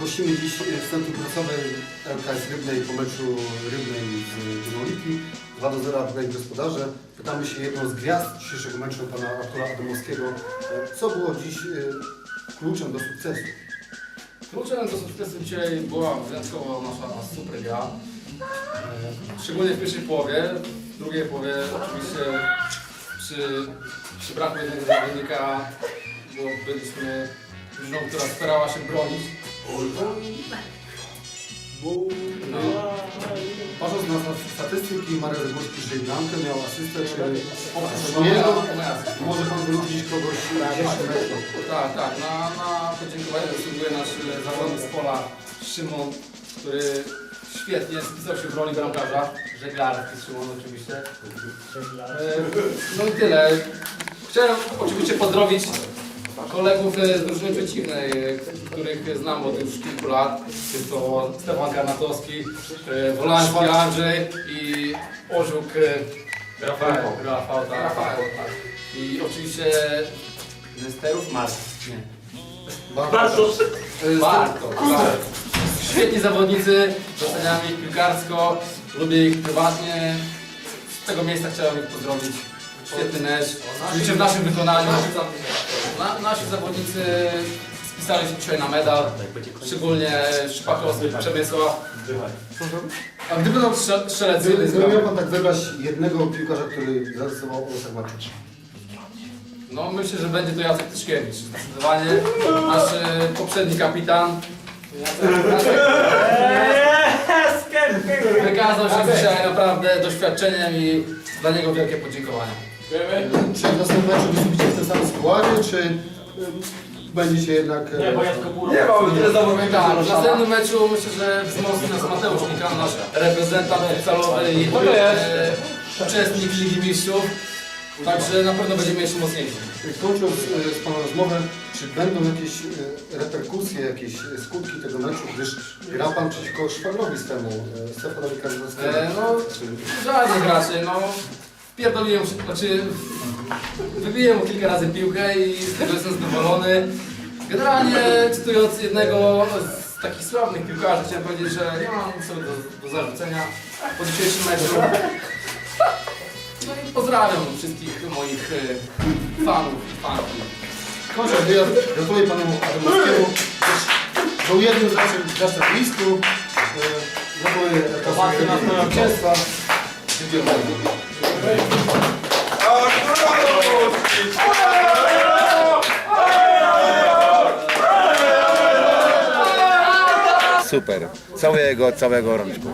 Gościmy dziś w Centrum Prasowej LKS Rybnej po meczu Rybnej z Dynoliki. 2 do 0 wygrali gospodarze. Pytamy się jedną z gwiazd dzisiejszego meczu, pana Artura Adamowskiego. Co było dziś e, kluczem do sukcesu? Kluczem do sukcesu dzisiaj była wyjątkowo nasza super gra. E, Szczególnie w pierwszej połowie. W drugiej połowie oczywiście przy, przy braku jednego zawodnika byliśmy drużyną, która starała się bronić. No. Patrząc na statystyki, Marek Zagórski strzelił bramkę, miał asystę, czy moja asysta. może pan wyróżnić kogoś dzisiejszym meczu? Tak, tak. Na, na podziękowanie zasługuje nasz e, zawodnik z pola Szymon, który świetnie spisał się w roli bramkarza. Żeglarski Szymon oczywiście. E, No i tyle. Chciałem oczywiście pozdrowić kolegów e, z drużyny przeciwnej, e, których znam od już kilku lat. Jest to Stefan Karnatowski, e, Wolański Andrzej i Orzuk Rafał. Rafał, tak. Rafał, tak. I oczywiście Nesterów. Nie. Bardzo. Warto. Warto. Świetni zawodnicy, doceniam ich piłkarsko, lubię ich prywatnie. Z tego miejsca chciałem ich pozdrowić. Świetny mecz. Oczywiście w naszym wykonaniu. Na, nasi zawodnicy spisali się dzisiaj na medal, szczególnie Szpakowski, Przemysław. A gdyby to strze- strzelec Gdyby gdyby miał pan tak wybrać jednego piłkarza, który zarysował o losach meczu. No myślę, że będzie to Jacek Tyszkiewicz. Zdecydowanie nasz e, poprzedni kapitan. Jacek, Wykazał się dzisiaj naprawdę doświadczeniem i dla niego wielkie podziękowania. Czy w następnym meczu składzie, czy y, będziecie jednak... Nie, bo ja tylko. Nie mamy tyle zawodników. Tak, w następnym meczu myślę, że wzmocni nas Mateusz Mikan, nasz reprezentant futsalowy i e, uczestnik Ligi Mistrzów. Także na pewno będziemy jeszcze mocniejsi. Kończąc e, z Pana rozmowę, czy będą jakieś e, reperkusje, jakieś skutki tego meczu, gdyż gra Pan przeciwko szwagrowi swemu, e, Stefanowi Karzynowskiemu? E, no, żadnych raczej, no. Wpierdoliłem, się- znaczy wybiłem mu kilka razy piłkę i z tego jestem zadowolony. Generalnie cytując jednego z takich sławnych piłkarzy, chciałem powiedzieć, że nie mam nic sobie do, do zarzucenia po dzisiejszym meczu. No i pozdrawiam wszystkich moich e, fanów i fanki. Wyjazd, gratuluję Panu Adamowskiemu. Też Był jednym z naszych listu. E, Gratuluję swoją zwycięstwa. Dziękuję bardzo. Super. Całego, całego rączku.